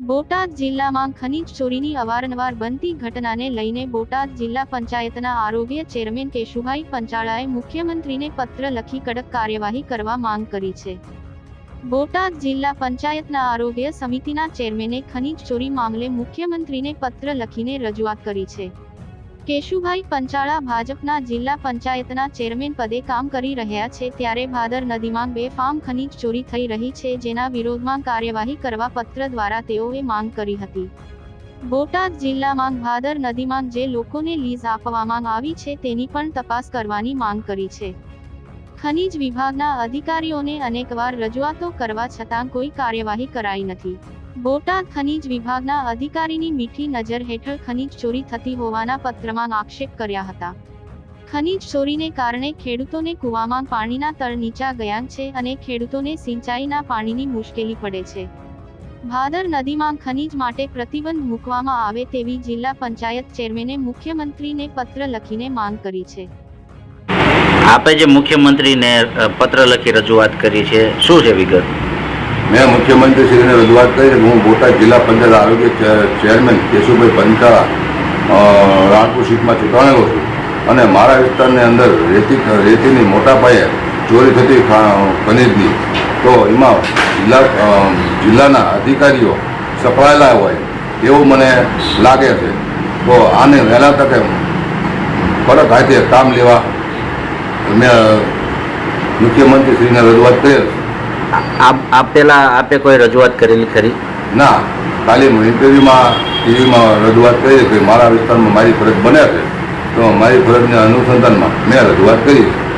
બોટાદ જિલ્લામાં ખનીજ ચોરીની અવારનવાર બનતી ઘટનાને લઈને બોટાદ જિલ્લા પંચાયતના આરોગ્ય ચેરમેન કેશુભાઈ પંચાળાએ મુખ્યમંત્રીને પત્ર લખી કડક કાર્યવાહી કરવા માંગ કરી છે. બોટાદ જિલ્લા પંચાયતના આરોગ્ય સમિતિના ચેરમેને ખનીજ ચોરી મામલે મુખ્યમંત્રીને પત્ર લખીને રજૂઆત કરી છે. કેશુભાઈ પંચાળા ભાજપના જિલ્લા પંચાયતના ચેરમેન પદે કામ કરી રહ્યા છે ત્યારે ભાદર નદીમાં બે ફાર્મ ખનીજ ચોરી થઈ રહી છે જેના વિરોધમાં કાર્યવાહી કરવા પત્ર દ્વારા તેઓએ માંગ કરી હતી. બોટાદ જિલ્લામાં ભાદર નદીમાં જે લોકોને લીઝ આપવામાં આવી છે તેની પણ તપાસ કરવાની માંગ કરી છે. ખનીજ વિભાગના અધિકારીઓને અનેકવાર રજૂઆતો કરવા છતાં કોઈ કાર્યવાહી કરાઈ નથી. બોટાદ ખનીજ વિભાગના અધિકારીની મીઠી નજર હેઠળ ખનીજ ચોરી થતી હોવાના પત્રમાં આક્ષેપ કર્યા હતા. ખનીજ ચોરીને કારણે ખેડૂતોને કૂવામાં પાણીના તળ નીચા ગયા છે અને ખેડૂતોને સિંચાઈના પાણીની મુશ્કેલી પડે છે. ભાદર નદીમાં ખનીજ માટે પ્રતિબંધ મૂકવામાં આવે તેવી જિલ્લા પંચાયત ચેરમેને મુખ્યમંત્રીને પત્ર લખીને માંગ કરી છે. આપે જે મુખ્યમંત્રીને પત્ર લખી રજૂઆત કરી છે, શું છે વિગત? મેં મુખ્યમંત્રીશ્રીને રજૂઆત કરી હું બોટાદ જિલ્લા પંચાયત આરોગ્ય ચેરમેન કેશુભાઈ પંચાળા રાણપુર સીટમાં ચૂંટાણેલો છું. અને મારા વિસ્તારની અંદર રેતી, રેતીની મોટા પાયે ચોરી થતી ખનીજની. તો એમાં જિલ્લા જિલ્લાના અધિકારીઓ સફળાયેલા હોય એવું મને લાગે છે. તો આને વહેલા તકે કડક હાથે કામ લેવા મેં મુખ્યમંત્રીશ્રીને રજૂઆત કરેલ. આપ આપ પેલા આપે કોઈ રજૂઆત કરેલી ખરી? ના. તાલીમ ઇન્ટરવ્યુમાં ટીવીમાં રજૂઆત કરી કે મારા વિસ્તારમાં મારી ફરજ બને છે. તો મારી ફરજના અનુસંધાનમાં મેં રજૂઆત કરી. છે